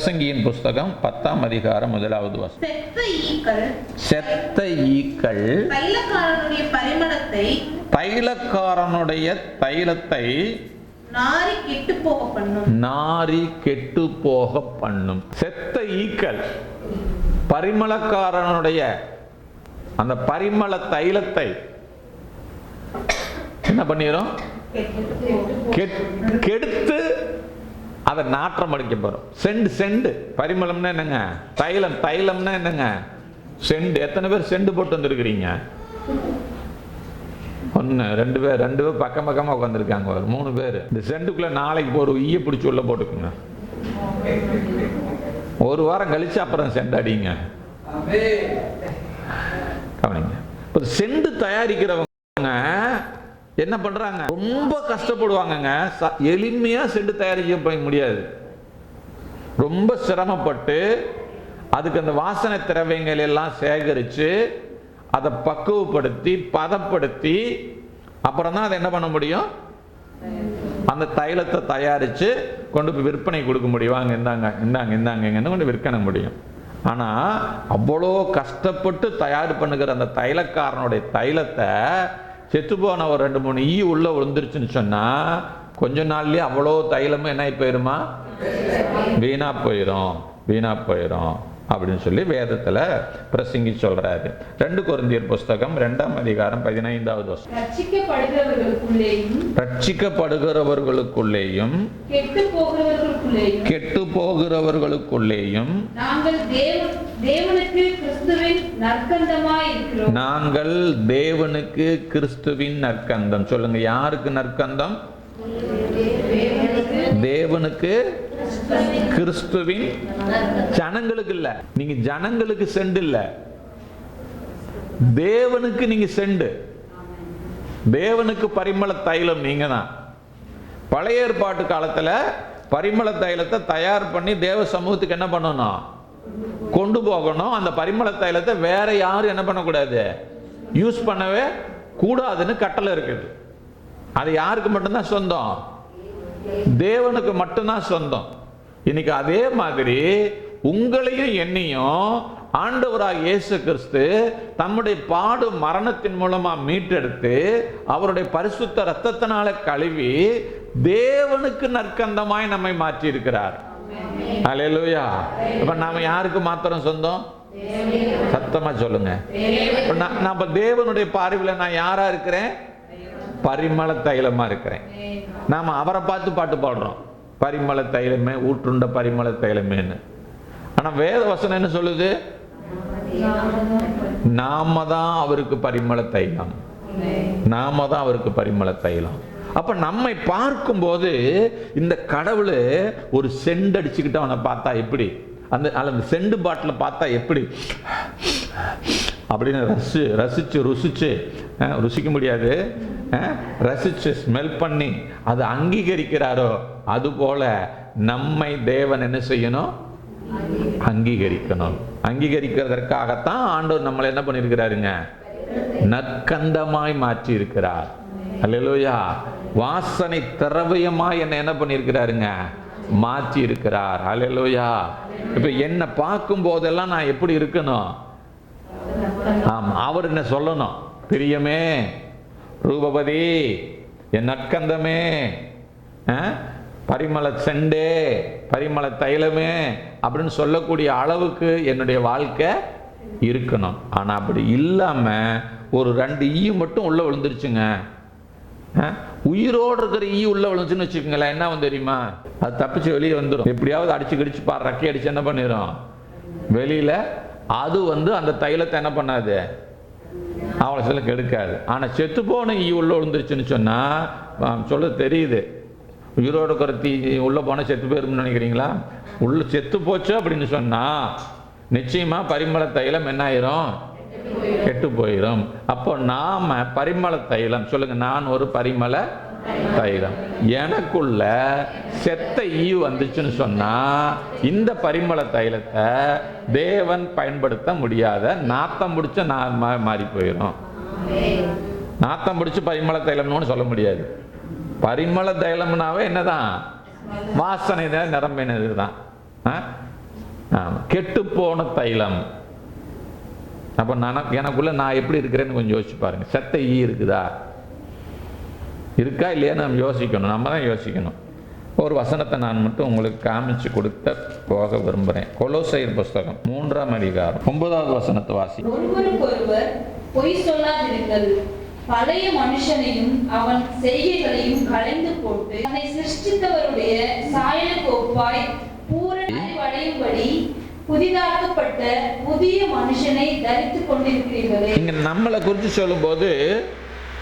பிரசங்கியின் புஸ்தகம் பத்தாம் அதிகாரம் முதலாவது வசனம். செத்த ஈக்கள் தைலக்காரனுடைய தைலத்தை நாரி கெட்டு போக பண்ணும். செத்த ஈக்கள் பரிமளக்காரனுடைய அந்த பரிமள தைலத்தை என்ன பண்ணிரும்? கெட்- கெடுத்து அதை நாற்றம் அடிக்க போகிறோம் செண்டு செண்டு. பரிமளம்னா என்னங்க? தைலம் தைலம்னா என்னங்க? செண்டு. எத்தனை பேர் செண்டு போட்டு வந்திருக்கிறீங்க? ஒன்று ரெண்டு பேர் ரெண்டு பேர் பக்கம் பக்கமாக உட்காந்துருக்காங்க ஒரு மூணு பேர். இந்த செண்டுக்குள்ளே நாளைக்கு ஒரு ஈய பிடிச்சி உள்ள போட்டுக்குங்க. ஒரு வாரம் கழிச்சு அப்புறம் செண்டு அடிங்க. கவனிங்க. இப்போ செண்டு தயாரிக்கிறவங்க என்ன பண்றாங்க? ரொம்ப கஷ்டப்படுவாங்கங்க. ச- எளிமையா செண்டு தயாரிக்க போய் முடியாது. ரொம்ப சிரமப்பட்டு அதுக்கு அந்த வாசனை திரவியங்கள் எல்லாம் சேகரித்து அதை பக்குவப்படுத்தி பதப்படுத்தி அப்புறம் தான் அதை என்ன பண்ண முடியும்? அந்த தைலத்தை தயாரித்து கொண்டு போய் விற்பனை கொடுக்க முடியும். வாங்க இந்தாங்க இந்தாங்க இந்தாங்கன்னு கொண்டு விற்கன முடியும். ஆனால் அவ்வளோ கஷ்டப்பட்டு தயார் பண்ணுகிற அந்த தைலக்காரனுடைய தைலத்தை செத்து போன ஒரு ரெண்டு மூணு ஈ உள்ள விழுந்துருச்சுன்னு சொன்னால் கொஞ்ச நாள்லயே அவ்வளோ தைலமும் என்ன ஆகி போயிருமா? வீணா போயிடும் வீணா போயிடும் அப்படின்னு சொல்லி வேதத்துல பிரசங்கி சொல்றாரு. ரெண்டு கொரிந்தியர் புஸ்தகம் ரெண்டாம் அதிகாரம் பதினைந்தாவது வருஷம் ரட்சிக்கப்படுகிறவர்களுக்குள்ளேயும் ரட்சிக்கப்படுகிறவர்களுக்குள்ளேயும் கெட்டு போகிறவர்களுக்குள்ளேயும் தேவனுக்கு கிறிஸ்துவின் நற்கந்தமாய் இருக்கிறோம். நாங்கள் தேவனுக்கு கிறிஸ்துவின் நற்கந்தம். சொல்லுங்க யாருக்கு நற்கந்தம்? தேவனுக்கு கிறிஸ்துவின் ஜனங்களுக்கு இல்ல. நீங்க ஜனங்களுக்கு செண்டு இல்ல. தேவனுக்கு நீங்க செண்டு தேவனுக்கு பரிமள தைலம் நீங்க தான். பழைய ஏற்பாட்டு காலத்துல பரிமள தைலத்தை தயார் பண்ணி தேவ சமூகத்துக்கு என்ன பண்ணணும்? கொண்டு போகணும் அந்த பரிமள தைலத்தை வேற யாரும் என்ன பண்ணக்கூடாது? யூஸ் பண்ணவே கூடாதுன்னு கட்டளை இருக்குது. அது யாருக்கு மட்டும்தான் சொந்தம்? தேவனுக்கு மட்டும்தான் சொந்தம். இன்னைக்கு அதே மாதிரி உங்களையும் என்னையும் ஆண்டவராக இயேசு கிறிஸ்து தம்முடைய பாடு மரணத்தின் மூலமா மீட்டெடுத்து அவருடைய பரிசுத்த ரத்தத்தினால கழுவி தேவனுக்கு நற்கந்தமாய் நம்மை மாற்றி அலையலூயா அல்லேலூயா இப்ப நாம யாருக்கு மாத்திரம் சொந்தம்? சத்தமா சொல்லுங்க. இப்ப நான் நான் தேவனுடைய பார்வையில் நான் யாரா இருக்கிறேன்? பரிமள தைலமா இருக்கிறேன். நாம அவரை பார்த்து பாட்டு பாடுறோம். பரிமள தைலமே ஊற்றுண்ட பரிமள தைலமேன்னு. ஆனா வேத வசனம் என்ன சொல்லுது? நாம தான் அவருக்கு பரிமள தைலம். நாம தான் அவருக்கு பரிமள தைலம். அப்போ நம்மை பார்க்கும்போது இந்த கடவுள் ஒரு செண்டு அடிச்சுக்கிட்டு அவனை பார்த்தா எப்படி? அந்த அந்த செண்டு பாட்டில் பார்த்தா எப்படி? அப்படின்னு ரசி ரசித்து ருசிச்சு ருசிக்க முடியாது. ரசித்து ஸ்மெல் பண்ணி அதை அங்கீகரிக்கிறாரோ அதுபோல நம்மை தேவன் என்ன செய்யணும்? அங்கீகரிக்கணும். அங்கீகரிக்கிறதற்காகத்தான் ஆண்டவர் நம்மளை என்ன பண்ணியிருக்கிறாருங்க? நற்கந்தமாய் மாற்றி இருக்கிறார் அல்லேலூயா. வாசனை திரவியமாக என்ன என்ன பண்ணியிருக்கிறாருங்க? மாற்றி இருக்கிறார் அலையலோயா இப்போ என்னை பார்க்கும் போதெல்லாம் நான் எப்படி இருக்கணும்? ஆமாம் அவர் என்ன சொல்லணும்? பிரியமே ரூபபதி என் நற்கந்தமே பரிமள செண்டே பரிமள தைலமே அப்படின்னு சொல்லக்கூடிய அளவுக்கு என்னுடைய வாழ்க்கை இருக்கணும். ஆனால் அப்படி இல்லாமல் ஒரு ரெண்டு ஈ மட்டும் உள்ளே விழுந்துருச்சுங்க. உயிரோடு இருக்கிற ஈ உள்ள விழுந்துச்சுன்னு வச்சுக்கோங்களேன் என்ன வந்து தெரியுமா? அது தப்பிச்சு வெளியே வந்துடும் எப்படியாவது அடிச்சு கடிச்சு பாரு ரக்கி அடிச்சு என்ன பண்ணிடும் வெளியில அது வந்து அந்த தைலத்தை என்ன பண்ணாது? அவளை சில கெடுக்காது. ஆனால் செத்து போன ஈ உள்ள விழுந்துருச்சுன்னு சொன்னா சொல்ல தெரியுது. உயிரோடு இருக்கிற தீ உள்ள போனால் செத்து போயிரும்னு நினைக்கிறீங்களா? உள்ள செத்து போச்சு அப்படின்னு சொன்னா நிச்சயமா பரிமள தைலம் என்ன ஆயிரும்? கெட்டு போயிடும் அப்போ நாம பரிமள தைலம் சொல்லுங்க நான் ஒரு பரிமள தைலம். எனக்குள்ள செத்த ஈ வந்துச்சுன்னு சொன்னா இந்த பரிமள தைலத்தை தேவன் பயன்படுத்த முடியாத நாத்தம் பிடிச்ச நான் மாறி போயிடும் நாத்தம் பிடிச்சு பரிமள தைலம்னு சொல்ல முடியாது. பரிமள தைலம்னாவே என்னதான்? வாசனை தான் நிரம்பினது தான் கெட்டு போன தைலம். அப்போ நான் எனக்குள்ளே நான் எப்படி இருக்கிறேன்னு கொஞ்சம் யோசிச்சு பாருங்கள் செத்த ஈ இருக்குதா? இருக்கா இல்லையா? நம்ம யோசிக்கணும். நம்ம தான் யோசிக்கணும். ஒரு வசனத்தை நான் மட்டும் உங்களுக்கு காமிச்சு கொடுத்த போக விரும்புகிறேன் கொலோசைர் புஸ்தகம் மூன்றாம் அதிகாரம் ஒன்பதாவது வசனத்தை வாசி. ஒருவருக்கொருவர் பொய் சொல்லாதிருங்கள். பழைய மனுஷனையும் அவன் செய்கைகளையும் கலைந்து போட்டு தன்னை சிருஷ்டித்தவருடைய சாயலுக்கு ஒப்பாய் பூரண அடையும்படி புதிதாக்கப்பட்ட புதிய மனுஷனை தரித்துக் கொண்டிருக்கிறீர்களே. இங்க நம்மளை குறித்து சொல்லும்போது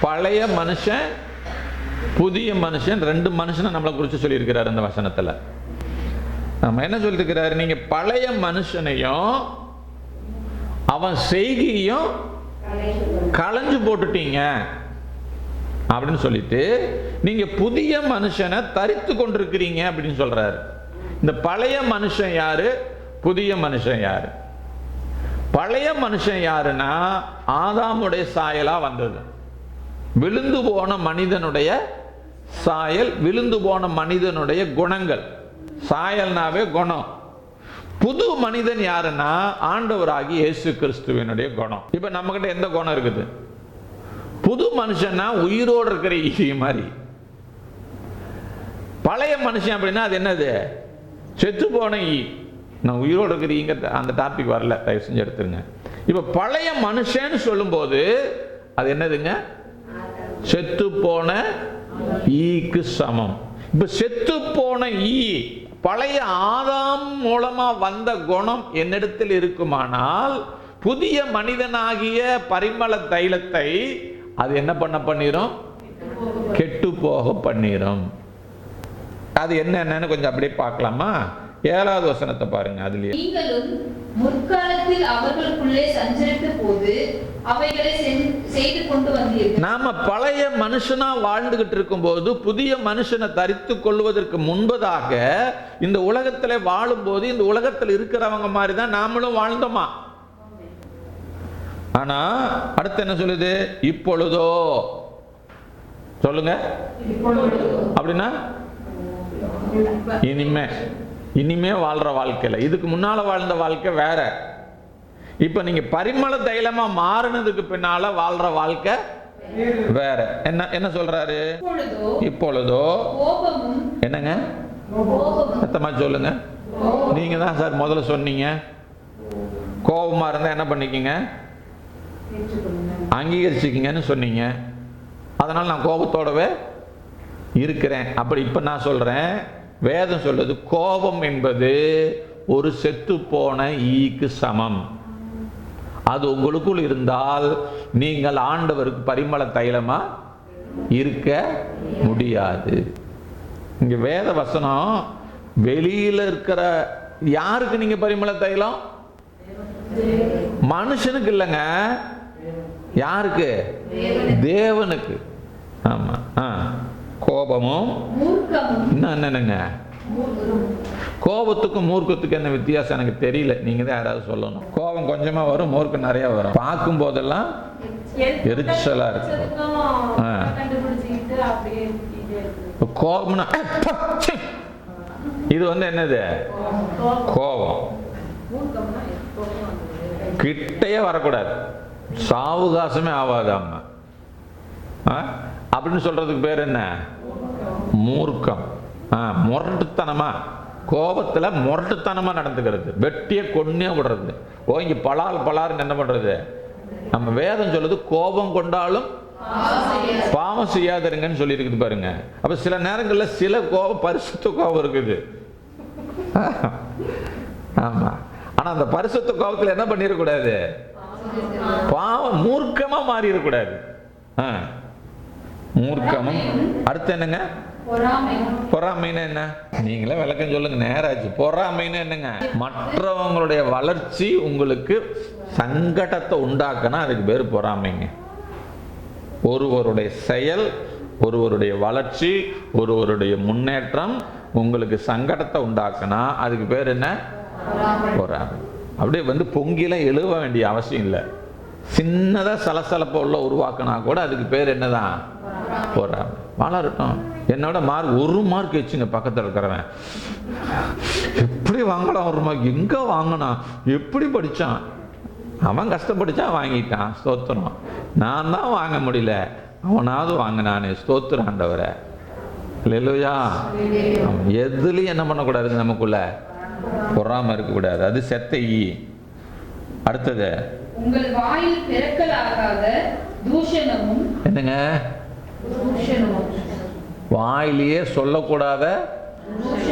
பழைய மனுஷன் புதிய மனுஷன் ரெண்டு மனுஷனை நம்மளை குறித்து சொல்லியிருக்கிறார் அந்த வசனத்தில். நம்ம என்ன சொல்லியிருக்கிறாரு? நீங்கள் பழைய மனுஷனையும் அவன் செய்கையும் களைஞ்சு போட்டுட்டீங்க. அப்படின்னு சொல்லிட்டு நீங்க புதிய மனுஷனை தரித்து கொண்டிருக்கிறீங்க அப்படின்னு சொல்றாரு. இந்த பழைய மனுஷன் யாரு? புதிய மனுஷன் யாரு? பழைய மனுஷன் யாருன்னா ஆதாமுடைய சாயலா வந்தது. விழுந்து போன மனிதனுடைய சாயல் விழுந்து போன மனிதனுடைய குணங்கள். சாயல்னாவே குணம். புது மனிதன் யாருன்னா ஆண்டவராகி இயேசு கிறிஸ்துவினுடைய குணம். இப்போ நம்மக்கிட்ட எந்த குணம் இருக்குது? புது மனுஷன்னா உயிரோடு இருக்கிற ஈசி மாதிரி. பழைய மனுஷன் அப்படின்னா அது என்னது? செத்து போன ஈ. நான் உயிரோடு இருக்கிறீங்க அந்த டாபிக் வரல. தயவு செஞ்சு எடுத்துருங்க. இப்போ பழைய மனுஷன்னு சொல்லும்போது அது என்னதுங்க? செத்து போன ஈக்கு சமம். இப்போ செத்து போன ஈ பழைய ஆதாம் மூலமாக வந்த குணம் என்னிடத்தில் இருக்குமானால் புதிய மனிதனாகிய பரிமள தைலத்தை அது என்ன பண்ண பண்ணிடும் கெட்டு போக பண்ணிடும் அது என்னென்னு கொஞ்சம் அப்படியே பார்க்கலாமா? ஏழாவது வசனத்தை பாருங்க அதுலயே. நீங்களும் முற்காலத்தில் அவர்களுக்குள்ளே சஞ்சரித்த போது அவைகளை சென்- செய்து கொண்டு வந்தீர்கள். நாம பழைய மனுஷனா வாழ்ந்துகிட்டு இருக்கும்போது புதிய மனுஷனை தரித்து கொள்வதற்கு முன்பதாக இந்த உலகத்துல வாழும்போது இந்த உலகத்தில் இருக்கிறவங்க மாதிரி தான் நாமளும் வாழ்ந்தோமா? ஆனா அடுத்து என்ன சொல்லுது? இப்பொழுதோ. சொல்லுங்க. அப்படின்னா இனிமே. இனிமே வாழ்ற வாழ்க்கையில. இதுக்கு முன்னால வாழ்ந்த வாழ்க்கை வேற. இப்ப நீங்க பரிமள தைலமா மாறினதுக்கு பின்னால வாழ்ற வாழ்க்கை வேற. என்ன என்ன சொல்றாரு? இப்பொழுதோ என்னங்க? சத்தமா சொல்லுங்க. நீங்க தான் சார் முதல்ல சொன்னீங்க. கோபமா இருந்தா என்ன பண்ணிக்கங்க? அங்கீகரிச்சுக்கிங்கன்னு சொன்னீங்க. அதனால நான் கோபத்தோடவே இருக்கிறேன். அப்படி இப்ப நான் சொல்றேன். வேதம் சொல்லுது கோபம் என்பது ஒரு செத்து போன ஈக்கு சமம். அது உங்களுக்குள் இருந்தால் நீங்கள் ஆண்டவருக்கு பரிமள தைலமா இருக்க முடியாது. இங்கே வேத வசனம் வெளியில் இருக்கிற யாருக்கு நீங்க பரிமள தைலம்? மனுஷனுக்கு இல்லைங்க. யாருக்கு? தேவனுக்கு. ஆமாம் ஆ. கோபமும் என்னென்னங்க? கோபத்துக்கும் மூர்க்கத்துக்கும் என்ன வித்தியாசம் எனக்கு தெரியல. நீங்க தான் யாராவது சொல்லணும். கோபம் கொஞ்சமா வரும் மூர்க்கம் நிறைய வரும். பார்க்கும் போதெல்லாம் எரிச்சலா இருக்கு. ஆ. கண்டுபிடிச்சிக்கிட்டு அப்படியே சுத்திட்டே இருக்கு. கோபம்னா. இது வந்து என்னது? கோபம். கிட்டையே வரக்கூடாது. சாவுகாசமே ஆகாதாம ஆ? அப்படின்னு சொல்கிறதுக்கு பேர் என்ன? மூர்க்கம். ஆ கோபத்தில் முரட்டுத்தனமாக நடந்துக்கிறது. வெட்டியை கொன்னே விடுறது. ஓங்கி பலால் பலாருன்னு என்ன பண்ணுறது நம்ம வேதம் சொல்லுது கோபம் கொண்டாலும் பாவம் செய்யாதருங்கன்னு சொல்லியிருக்குது பாருங்க. அப்போ சில நேரங்களில் சில கோபம் பரிசுத்த கோபம் இருக்குது. ஆமாம் ஆனால் அந்த பரிசுத்த கோபத்தில் என்ன பண்ணிடக்கூடாது பாவம் மூர்க்கமாக மாறிடக்கூடாது ஆ. மூர்க்கமும். அடுத்து என்னங்க? பொறாமைன்னா என்ன? நீங்களே விளக்கம் சொல்லுங்க நேராச்சு. பொறாமைன்னா என்னங்க? மற்றவங்களுடைய வளர்ச்சி உங்களுக்கு சங்கடத்தை உண்டாக்குனா அதுக்கு பேர் பொறாமைங்க. ஒருவருடைய செயல் ஒருவருடைய வளர்ச்சி ஒருவருடைய முன்னேற்றம் உங்களுக்கு சங்கடத்தை உண்டாக்குனா அதுக்கு பேர் என்ன? பொறாமை. அப்படியே வந்து பொங்கிலாம் எழுவ வேண்டிய அவசியம் இல்லை. சின்னதாக சலசலப்பை உள்ள உருவாக்கினா கூட அதுக்கு பேர் என்னதான்? பொறாமை வளரட்டும். என்னோட மார்க் ஒரு மார்க் வச்சுங்க பக்கத்தில் இருக்கிறவன். எப்படி வாங்கலாம் ஒரு மார்க்? எங்கே வாங்கினான்? எப்படி படிச்சான்? அவன் கஷ்டப்படிச்சான் வாங்கிட்டான்? ஸ்தோத்திரம். நான் தான் வாங்க முடியல. அவனாவது வாங்கினானே. ஸ்தோத்திரம் ஆண்டவரை. இல்லையா எதுலையும் என்ன பண்ணக்கூடாது நமக்குள்ள? பொறாமல் இருக்கக்கூடாது. அது செத்த ஈ அடுத்தது. உங்கள் வாயில் பிறக்கலாகாத தூஷணமும் என்னங்க? வாயிலேயே சொல்லக்கூடாத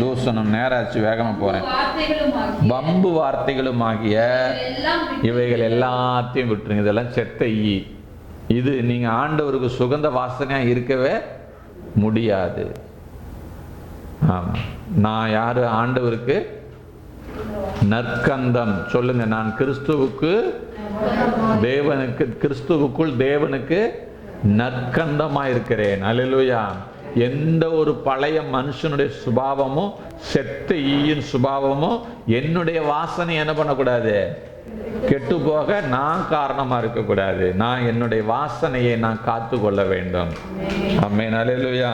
தூஷணம். நேராச்சு வேகமா போறேன். வார்த்தைகளும் வம்பு வார்த்தைகளும் ஆகிய இவைகள் எல்லாத்தையும் விட்டுருங்க. இதெல்லாம் செத்த ஈ. இது நீங்க ஆண்டவருக்கு சுகந்த வாசனையா இருக்கவே முடியாது. ஆமா. நான் யாரு? ஆண்டவருக்கு நற்கந்தம். சொல்லுங்க நான் கிறிஸ்துவுக்கு தேவனுக்கு கிறிஸ்துவுக்குள் தேவனுக்கு நற்கந்தமாக இருக்கிறேன் அலிலுயா எந்த ஒரு பழைய மனுஷனுடைய சுபாவமும் செத்த ஈயின் சுபாவமும் என்னுடைய வாசனை என்ன பண்ணக்கூடாது? கெட்டு போக நான் காரணமாக இருக்கக்கூடாது. நான் என்னுடைய வாசனையை நான் காத்து கொள்ள வேண்டும். அம்மே அல்லேலூயா.